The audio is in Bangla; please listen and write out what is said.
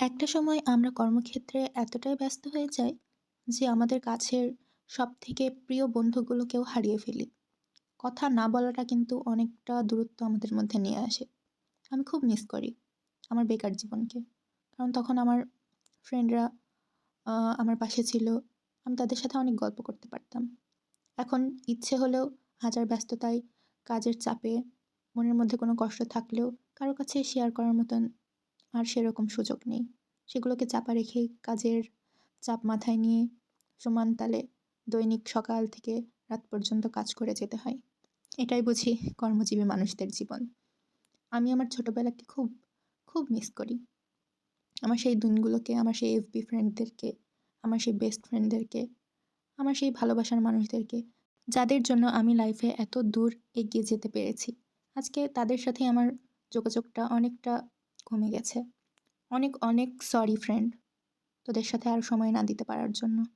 একটা সময় আমরা কর্মক্ষেত্রে এতটাই ব্যস্ত হয়ে যাই যে আমাদের কাছের সবথেকে প্রিয় বন্ধুগুলোকেও হারিয়ে ফেলি। কথা না বলাটা কিন্তু অনেকটা দূরত্ব আমাদের মধ্যে নিয়ে আসে। আমি খুব মিস করি আমার বেকার জীবনকে। কারণ তখন আমার ফ্রেন্ডরা আমার পাশে ছিল। আমি তাদের সাথে অনেক গল্প করতে পারতাম। এখন ইচ্ছে হলেও হাজার ব্যস্ততায়, কাজের চাপে, মনের মধ্যে কোনো কষ্ট থাকলেও কারও কাছে শেয়ার করার মতন আর সেরকম সুযোগ নেই। সেগুলোকে চাপা রেখেই কাজের চাপ মাথায় নিয়ে সমান তালে দৈনিক সকাল থেকে রাত পর্যন্ত কাজ করে যেতে হয়। এটাই বুঝি কর্মজীবী মানুষদের জীবন। আমি আমার ছোটোবেলাকে খুব, খুব মিস করি। আমার সেই দিনগুলোকে, আমার সেই এফবি ফ্রেন্ডদেরকে, আমার সেই বেস্ট ফ্রেন্ডদেরকে, আমার সেই ভালোবাসার মানুষদেরকে, যাদের জন্য আমি লাইফে এত দূর এগিয়ে যেতে পেরেছি। আজকে তাদের সাথে আমার যোগাযোগটা অনেকটা কমে গেছে। অনেক, অনেক সরি ফ্রেন্ড তোদের সাথে আর সময় না দিতে পারার জন্য।